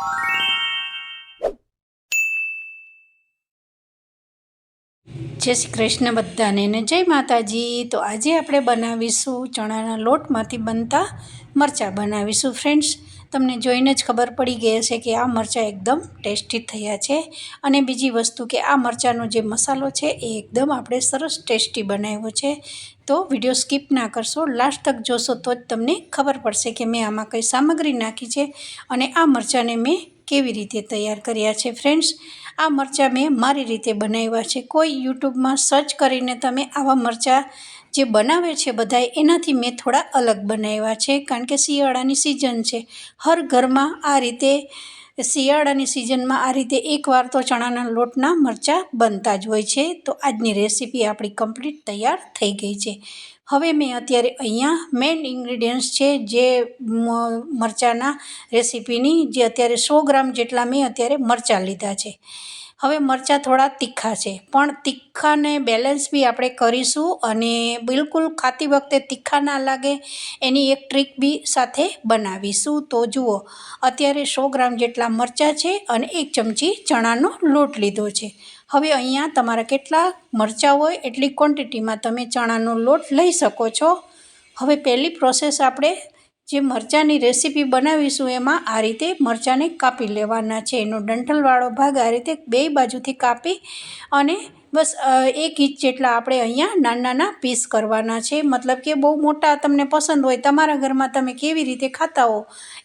you જય શ્રી કૃષ્ણ બધાને ને જય માતાજી. તો આજે આપણે બનાવીશું ચણાના લોટમાંથી બનતા મરચાં. બનાવીશું ફ્રેન્ડ્સ, તમને જોઈને જ ખબર પડી ગઈ હશે કે આ મરચાં એકદમ ટેસ્ટી થયા છે. અને બીજી વસ્તુ કે આ મરચાંનો જે મસાલો છે એ એકદમ આપણે સરસ ટેસ્ટી બનાવ્યો છે. તો વીડિયો સ્કીપ ના કરશો, લાસ્ટ તક જોશો તો જ તમને ખબર પડશે કે મેં આમાં કઈ સામગ્રી નાખી છે અને આ મરચાંને મેં કેવી રીતે તૈયાર કર્યા છે ફ્રેન્ડ્સ આ મરચાં મેં મારી રીતે બનાવ્યા છે. કોઈ યુટ્યુબમાં સર્ચ કરીને તમે આવા મરચાં જે બનાવે છે બધાએ એનાથી મેં થોડા અલગ બનાવ્યા છે. કારણ કે શિયાળાની સિઝન છે. હર ઘરમાં આ રીતે, શિયાળાની સિઝનમાં આ રીતે એકવાર તો ચણાના લોટના મરચાં બનતા જ હોય છે. તો આજની રેસીપી આપણી કમ્પ્લીટ તૈયાર થઈ ગઈ છે. હવે મેં અત્યારે અહીંયા મેઇન ઇન્ગ્રીડિયન્ટ્સ છે જે મરચાંના રેસીપીની, જે અત્યારે સો ગ્રામ જેટલા મેં અત્યારે મરચાં લીધા છે. હવે મરચાં થોડા તીખા છે, પણ તીખાને બેલેન્સ બી આપણે કરીશું અને બિલકુલ ખાતી વખતે તીખા ના લાગે એની એક ટ્રીક બી સાથે બનાવીશું. તો જુઓ, અત્યારે સો ગ્રામ જેટલા મરચાં છે અને એક ચમચી ચણાનો લોટ લીધો છે. હવે અહીંયા તમારા કેટલા મરચાં હોય, એટલી ક્વોન્ટિટીમાં તમે ચણાનો લોટ લઈ શકો છો. હવે પહેલી પ્રોસેસ આપણે જે મરચાંની રેસીપી બનાવીશું, એમાં આ રીતે મરચાંને કાપી લેવાના છે. એનો ડંઠલવાળો ભાગ આ રીતે બે બાજુથી કાપી અને બસ એક ઇંચ જેટલા આપણે અહીંયા નાના નાના પીસ કરવાના છે. મતલબ કે બહુ મોટા તમને પસંદ હોય, તમારા ઘરમાં તમે કેવી રીતે ખાતા હો,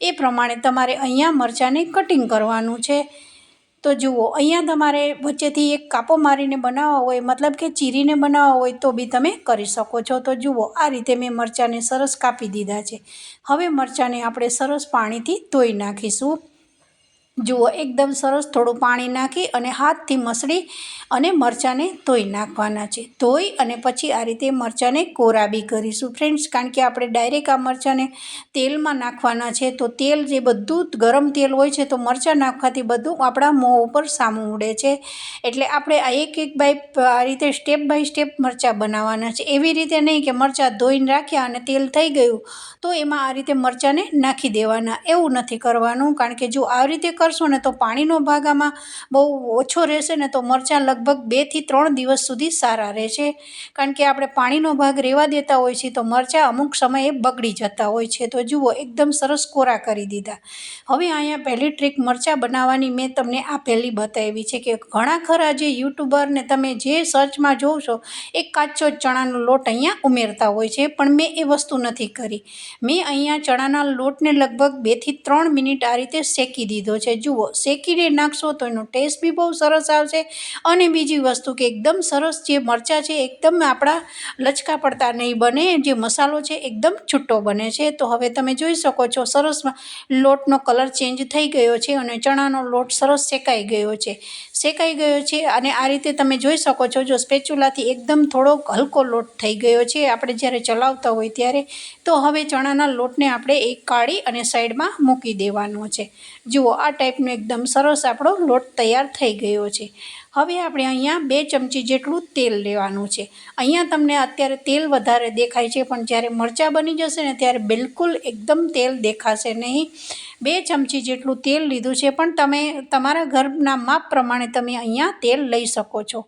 એ પ્રમાણે તમારે અહીંયા મરચાંને કટિંગ કરવાનું છે. તો જુઓ, અહીંયા તમારે વચ્ચેથી એક કાપો મારીને બનાવવા હોય, મતલબ કે ચીરીને બનાવવા હોય તો બી તમે કરી શકો છો. તો જુઓ, આ રીતે મેં મરચાંને સરસ કાપી દીધા છે. હવે મરચાંને આપણે સરસ પાણીથી ધોઈ નાખીશું. જુઓ, એકદમ સરસ થોડું પાણી નાખી અને હાથથી મસળી અને મરચાંને ધોઈ નાખવાના છે. ધોઈ અને પછી આ રીતે મરચાંને કોરાબી કરીશું. ફ્રેન્ડ્સ, કારણ કે આપણે ડાયરેક્ટ આ મરચાંને તેલમાં નાખવાના છે, તો તેલ જે બધું ગરમ તેલ હોય છે, તો મરચાં નાખવાથી બધું આપણા મોં ઉપર સામું ઉડે છે. એટલે આપણે આ એક એક બાય આ રીતે સ્ટેપ બાય સ્ટેપ મરચાં બનાવવાના છે. એવી રીતે નહીં કે મરચાં ધોઈને રાખ્યા અને તેલ થઈ ગયું, તો એમાં આ રીતે મરચાંને નાખી દેવાના. એવું નથી કરવાનું, કારણ કે જો આ રીતે કરશો ને તો પાણીનો ભાગ આમાં બહુ ઓછો રહેશે ને તો મરચાં લગભગ બેથી ત્રણ દિવસ સુધી સારા રહેશે. કારણ કે આપણે પાણીનો ભાગ રહેવા દેતા હોય છે તો મરચાં અમુક સમયે બગડી જતા હોય છે. તો જુઓ, એકદમ સરસ કોરા કરી દીધા. હવે અહીંયા પહેલી ટ્રીક મરચાં બનાવવાની મેં તમને આ પહેલી બતાવી છે કે ઘણા ખરા જે યુટ્યુબર ને તમે જે સર્ચમાં જોવ છો એ કાચો ચણાનો લોટ અહીંયા ઉમેરતા હોય છે. પણ મેં એ વસ્તુ નથી કરી. મેં અહીંયા ચણાના લોટને લગભગ બેથી ત્રણ મિનિટ આ રીતે શેકી દીધો છે. જુઓ, શેકીને નાખશો તો એનો ટેસ્ટ બી બહુ સરસ આવશે અને બીજી વસ્તુ કે એકદમ સરસ જે મરચાં છે, એકદમ આપણા લચકા પડતા નહીં બને, જે મસાલો છે, એકદમ છૂટો બને છે. તો હવે તમે જોઈ શકો છો, સરસ લોટનો કલર ચેન્જ થઈ ગયો છે અને ચણાનો લોટ સરસ શેકાઈ ગયો છે. શેકાઈ ગયો છે અને આ રીતે તમે જોઈ શકો છો, જો સ્પેચ્યુલાથી એકદમ થોડોક હલકો લોટ થઈ ગયો છે, આપણે જ્યારે ચલાવતા હોય ત્યારે, તો હવે ચણાના લોટને આપણે એક કાઢી અને સાઈડમાં મૂકી દેવાનો છે. જુઓ, આ ટાઈપનો એકદમ સરસ આપણો લોટ તૈયાર થઈ ગયો છે. હવે આપણે અહીંયા બે ચમચી જેટલું તેલ લેવાનું છે. અહીંયા તમને અત્યારે તેલ વધારે દેખાય છે, પણ જ્યારે મરચાં બની જશે ને ત્યારે બિલકુલ એકદમ તેલ દેખાશે નહીં. બે ચમચી જેટલું તેલ લીધું છે, પણ તમે તમારા ઘરના માપ પ્રમાણે તમે અહીંયા તેલ લઈ શકો છો.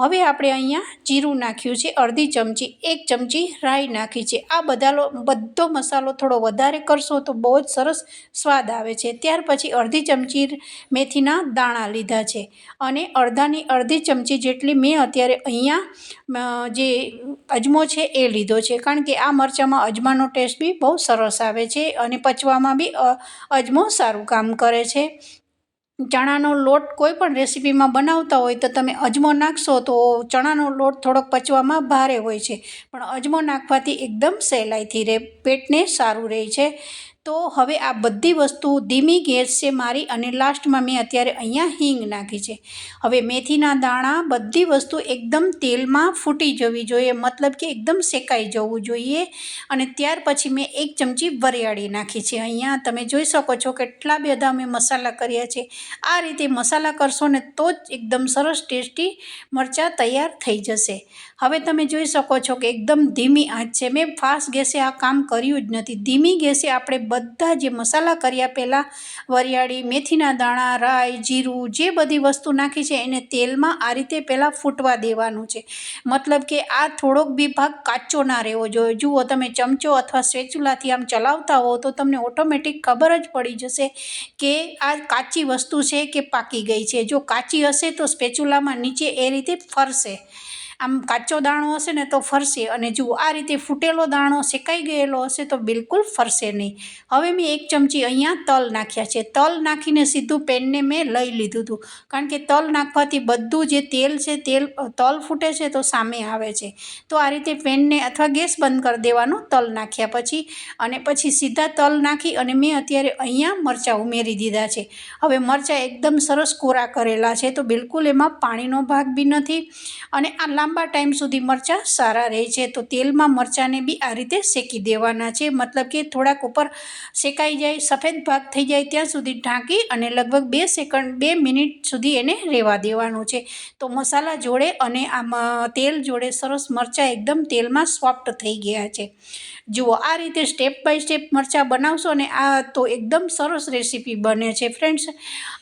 હવે આપણે અહીંયા જીરું નાખ્યું છે, અડધી ચમચી, એક ચમચી રાઈ નાખી છે. આ બધા બધો મસાલો થોડો વધારે કરશો તો બહુ જ સરસ સ્વાદ આવે છે. ત્યાર પછી અડધી ચમચી મેથીના દાણા લીધા છે અને અડધાની અડધી ચમચી જેટલી મેં અત્યારે અહીંયા જે અજમો છે એ લીધો છે. કારણ કે આ મરચાંમાં અજમાનો ટેસ્ટ બી બહુ સરસ આવે છે અને પચવામાં બી અજમો સારું કામ કરે છે. ચણાનો લોટ કોઈ પણ રેસીપીમાં બનાવતા હોય તો તમે અજમો નાખશો તો ચણાનો લોટ થોડોક પચવામાં ભારે હોય છે. પણ અજમો નાખવાથી એકદમ સહેલાઈથી રહે પેટને સારું રહે છે. તો હવે આ બધી વસ્તુ ધીમી ગેસ છે મારી અને લાસ્ટમાં મેં અત્યારે અહીંયા હિંગ નાખી છે. હવે મેથીના દાણા બધી વસ્તુ એકદમ તેલમાં ફૂટી જવી જોઈએ, મતલબ કે એકદમ શેકાઈ જવું જોઈએ. અને ત્યાર પછી મેં એક ચમચી વરિયાળી નાખી છે. અહીંયા તમે જોઈ શકો છો કેટલા બધા મેં મસાલા કર્યા છે. આ રીતે મસાલા કરશો ને તો જ એકદમ સરસ ટેસ્ટી મરચાં તૈયાર થઈ જશે. હવે તમે જોઈ શકો છો કે એકદમ ધીમી આંચ છે. મેં ફાસ્ટ ગેસે આ કામ કર્યું જ નથી. ધીમી ગેસે આપણે બધા જે મસાલા કર્યા પહેલાં, વરિયાળી, મેથીના દાણા, રાઈ, જીરું, જે બધી વસ્તુ નાખી છે, એને તેલમાં આ રીતે પહેલાં ફૂટવા દેવાનું છે. મતલબ કે આ થોડોક બી ભાગ કાચો ના રહેવો જોઈએ. જુઓ, તમે ચમચો અથવા સ્વેચુલાથી આમ ચલાવતા હો તો તમને ઓટોમેટિક ખબર જ પડી જશે કે આ કાચી વસ્તુ છે કે પાકી ગઈ છે. જો કાચી હશે, તો સ્પેચ્યુલામાં નીચે એ રીતે ફરશે. આમ કાચો દાણો હશે ને તો ફરશે અને જુઓ આ રીતે ફૂટેલો દાણો શેકાઈ ગયેલો હશે તો બિલકુલ ફરશે નહીં. હવે મેં એક ચમચી અહીંયા તલ નાખ્યા છે. તલ નાખીને સીધું પેનને મેં લઈ લીધું હતું. કારણ કે તલ નાખવાથી બધું જે તેલ છે, તેલ તલ ફૂટે છે તો સામે આવે છે. તો આ રીતે પેનને અથવા ગેસ બંધ કરી દેવાનો તલ નાખ્યા પછી અને પછી સીધા તલ નાખી અને મેં અત્યારે અહીંયા મરચાં ઉમેરી દીધા છે. હવે મરચાં એકદમ સરસ કોરા કરેલા છે તો બિલકુલ એમાં પાણીનો ભાગ બી નથી અને આ લાંબા ટાઈમ સુધી મરચાં સારા રહે છે, તો તેલમાં મરચાંને બી આ રીતે શેકી દેવાના છે. મતલબ કે થોડાક ઉપર શેકાઈ જાય, સફેદ ભાગ થઈ જાય ત્યાં સુધી ઢાંકી અને લગભગ બે સેકન્ડ, બે મિનિટ સુધી એને રહેવા દેવાનું છે. તો મસાલા જોડે અને આમાં તેલ જોડે સરસ મરચાં એકદમ તેલમાં સોફ્ટ થઈ ગયા છે. જુઓ, આ રીતે સ્ટેપ બાય સ્ટેપ મરચાં બનાવશો ને આ તો એકદમ સરસ રેસીપી બને છે. ફ્રેન્ડ્સ,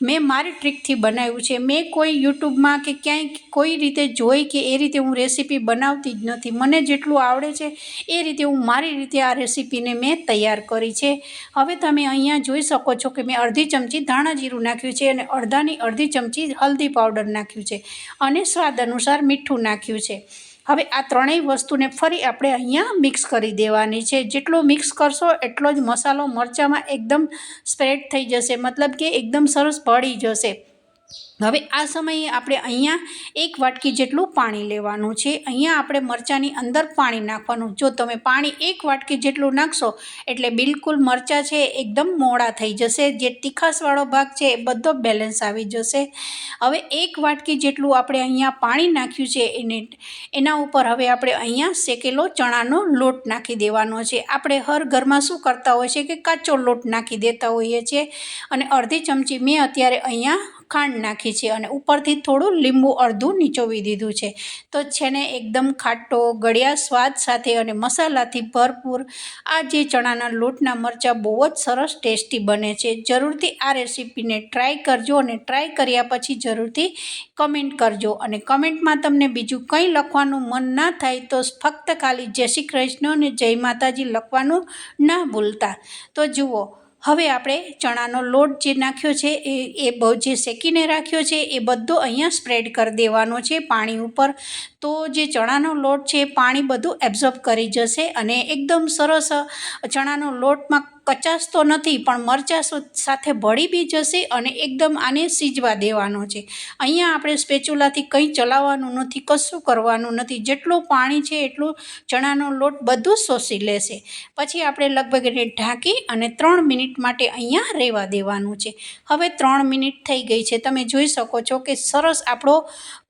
મેં મારી ટ્રીકથી બનાવ્યું છે. મેં કોઈ યુટ્યુબમાં કે ક્યાંય કોઈ રીતે જોઈ કે એ રીતે હું રેસીપી બનાવતી જ નથી. મને જેટલું આવડે છે એ રીતે હું મારી રીતે આ રેસીપીને મેં તૈયાર કરી છે. હવે તમે અહીંયા જોઈ શકો છો કે મેં અડધી ચમચી ધાણા જીરું નાખ્યું છે અને અડધાની અડધી ચમચી હલ્દી પાવડર નાખ્યું છે અને સ્વાદ અનુસાર મીઠું નાખ્યું છે. હવે આ ત્રણેય વસ્તુને ફરી આપણે અહીંયા મિક્સ કરી દેવાની છે. જેટલો મિક્સ કરશો એટલો જ મસાલો મરચાંમાં એકદમ સ્પ્રેડ થઈ જશે. મતલબ કે એકદમ સરસ ભળી જશે. હવે આ સમયે આપણે અહીંયા એક વાટકી જેટલું પાણી લેવાનું છે. અહીંયા આપણે મરચાંની અંદર પાણી નાખવાનું. જો તમે પાણી એક વાટકી જેટલું નાખશો, એટલે બિલકુલ મરચાં છે એકદમ મોડા થઈ જશે. જે તીખાસવાળો ભાગ છે એ બધો બેલેન્સ આવી જશે. હવે એક વાટકી જેટલું આપણે અહીંયા પાણી નાખ્યું છે, એને એના ઉપર હવે આપણે અહીંયા શેકેલો ચણાનો લોટ નાખી દેવાનો છે. આપણે હર ઘરમાં શું કરતા હોય છે કે કાચો લોટ નાખી દેતા હોઈએ છીએ. અને અડધી ચમચી મેં અત્યારે અહીંયા ખાંડ નાખી છે અને ઉપરથી થોડું લીંબુ અડધું નીચોવી દીધું છે. તો છે ને એકદમ ખાટો, ગળ્યા સ્વાદ સાથે અને મસાલાથી ભરપૂર આ જે ચણાના લોટના મરચાં બહુ જ સરસ ટેસ્ટી બને છે. જરૂરથી આ રેસીપીને ટ્રાય કરજો અને ટ્રાય કર્યા પછી જરૂરથી કમેન્ટ કરજો અને કમેન્ટમાં તમને બીજું કંઈ લખવાનું મન ના થાય તો ફક્ત ખાલી જય શ્રી કૃષ્ણ અને જય માતાજી લખવાનું ના ભૂલતા. તો જુઓ હવે આપણે ચણાનો લોટ જે નાખ્યો છે એ એ બહુ જે શેકીને રાખ્યો છે, એ બધો અહીંયા સ્પ્રેડ કરી દેવાનો છે પાણી ઉપર. તો જે ચણાનો લોટ છે પાણી બધું એબ્ઝોર્બ કરી જશે અને એકદમ સરસ ચણાનો લોટમાં કચાશ તો નથી, પણ મરચાં સાથે ભળી બી જશે અને એકદમ આને સીજવા દેવાનો છે. અહીંયા આપણે સ્પેચ્યુલાથી કંઈ ચલાવવાનું નથી, કશું કરવાનું નથી. જેટલું પાણી છે, એટલું ચણાનો લોટ બધું શોષી લેશે. પછી આપણે લગભગ એને ઢાંકી અને ત્રણ મિનિટ માટે અહીંયા રહેવા દેવાનું છે. હવે ત્રણ મિનિટ થઈ ગઈ છે. તમે જોઈ શકો છો કે સરસ આપણો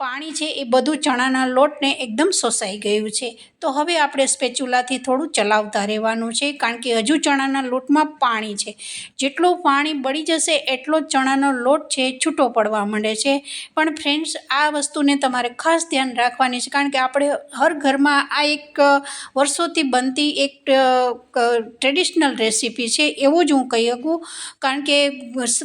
પાણી છે, એ બધું ચણાના લોટને એકદમ શોષાઈ ગયું છે. તો હવે આપણે સ્પેચ્યુલાથી થોડું ચલાવતા રહેવાનું છે, કારણ કે હજુ ચણાના લોટમાં પાણી છે. જેટલું પાણી બળી જશે એટલો ચણાનો લોટ છે છૂટો પડવા માંડે છે. પણ ફ્રેન્ડ્સ આ વસ્તુને તમારે ખાસ ધ્યાન રાખવાની છે. કારણ કે આપણે હર ઘરમાં આ એક વર્ષોથી બનતી એક ટ્રેડિશનલ રેસીપી છે એવું જ હું કહી શકું. કારણ કે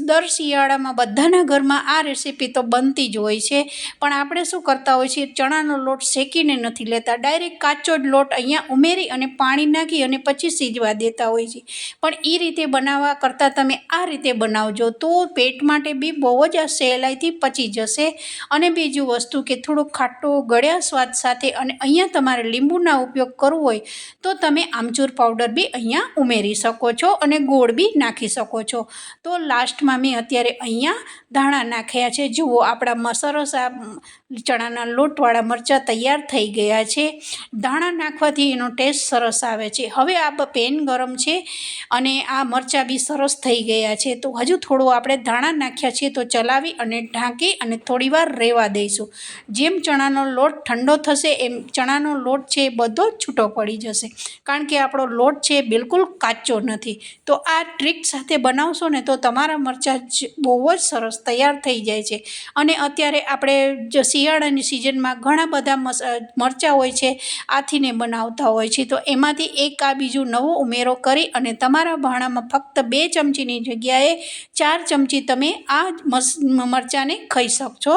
દર શિયાળામાં બધાના ઘરમાં આ રેસીપી તો બનતી જ હોય છે. પણ આપણે શું કરતા હોય છીએ? ચણાનો લોટ શેકીને નથી લેતા. ડાયરેક્ટ કાચો જ લોટ અહીંયા ઉમેરી અને પાણી નાખી અને પછી સીજવા દેતા હોય છે. પણ એ રીતે બનાવવા કરતાં તમે આ રીતે બનાવજો તો પેટ માટે બી બહુ જ સહેલાઈથી પચી જશે. અને બીજું વસ્તુ કે થોડો ખાટો ગળ્યા સ્વાદ સાથે અને અહીંયા તમારે લીંબુના ઉપયોગ કરવો હોય તો તમે આમચૂર પાવડર બી અહીંયા ઉમેરી શકો છો અને ગોળ બી નાખી શકો છો. તો લાસ્ટમાં મેં અત્યારે અહીંયા ધાણા નાખ્યા છે. જુઓ આપણા મસરસ ચણાના લોટવાળા મરચાં તૈયાર થઈ ગયા છે. ધાણા નાખવાથી એનો ટેસ્ટ સરસ આવે છે. હવે આ પેન ગરમ છે અને આ મરચાં બી સરસ થઈ ગયા છે. તો હજુ થોડું આપણે ધાણા નાખ્યા છીએ તો ચલાવી અને ઢાંકી અને થોડીવાર રહેવા દઈશું. જેમ ચણાનો લોટ ઠંડો થશે એમ ચણાનો લોટ છે એ બધો છૂટો પડી જશે. કારણ કે આપણો લોટ છે બિલકુલ કાચો નથી. તો આ ટ્રીક સાથે બનાવશો ને તો તમારા મરચાં બહુ જ સરસ તૈયાર થઈ જાય છે. અને અત્યારે આપણે શિયાળાની સિઝનમાં ઘણા બધા મરચાં હોય છે, આથીને બનાવતા હોય છે. તો એમાંથી એક આ બીજું નવો ઉમેરો કરી અને તમારા ભાણામાં ફક્ત બે ચમચીની જગ્યાએ ચાર ચમચી તમે આ મરચાંને ખાઈ શકશો.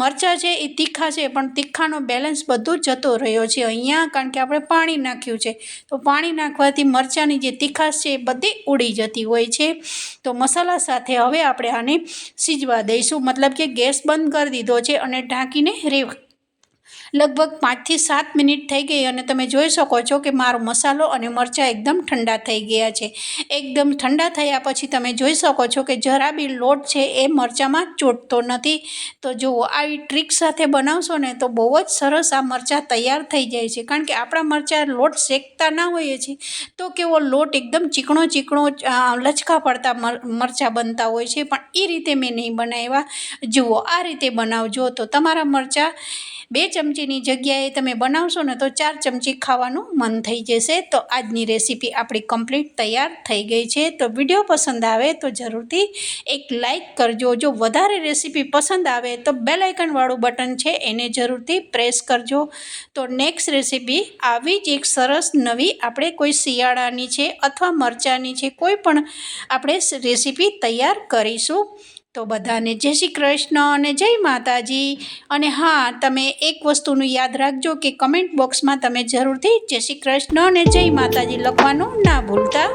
મરચાં છે એ તીખા છે, પણ તીખાનો બેલેન્સ બધો જતો રહ્યો છે. અહીંયા કારણ કે આપણે પાણી નાખ્યું છે. તો પાણી નાખવાથી મરચાંની જે તીખાશ છે એ બધી ઉડી જતી હોય છે. તો મસાલા સાથે હવે આપણે આને સીજવા દઈશું. મતલબ કે ગેસ બંધ કરી દીધો છે અને ઢાંકીને રેવા લગભગ પાંચથી સાત મિનિટ થઈ ગઈ અને તમે જોઈ શકો છો કે મારો મસાલો અને મરચાં એકદમ ઠંડા થઈ ગયા છે. એકદમ ઠંડા થયા પછી તમે જોઈ શકો છો કે જરા બી લોટ છે એ મરચાંમાં ચોટતો નથી. તો જુઓ, આવી ટ્રીક સાથે બનાવશો ને તો બહુ જ સરસ આ મરચાં તૈયાર થઈ જાય છે. કારણ કે આપણા મરચાં લોટ શેકતા ના હોઈએ છીએ તો કેવો લોટ એકદમ ચીકણો ચીકણો લચકા પડતા મરચાં બનતા હોય છે. પણ એ રીતે મેં નહીં બનાવ્યા. જુઓ, આ રીતે બનાવજો. તો તમારા મરચાં બે ચમચીની જગ્યાએ તમે બનાવશો ને તો ચાર ચમચી ખાવાનું મન થઈ જશે. તો આજની રેસીપી આપણી કમ્પ્લીટ તૈયાર થઈ ગઈ છે. તો વીડિયો પસંદ આવે તો જરૂરથી એક લાઈક કરજો. જો વધારે રેસીપી પસંદ આવે તો બેલાઇકનવાળું બટન છે એને જરૂરથી પ્રેસ કરજો. તો નેક્સ્ટ રેસીપી આવી જ એક સરસ નવી આપણે કોઈ શિયાળાની છે અથવા મરચાંની છે કોઈ પણ આપણે રેસીપી તૈયાર કરીશું. તો બધાને જય શ્રી કૃષ્ણ અને જય માતાજી. અને હા, તમે એક વસ્તુનું યાદ રાખજો કે કમેન્ટ બોક્સમાં તમે જરૂરથી જય શ્રી કૃષ્ણ અને જય માતાજી લખવાનું ના ભૂલતા.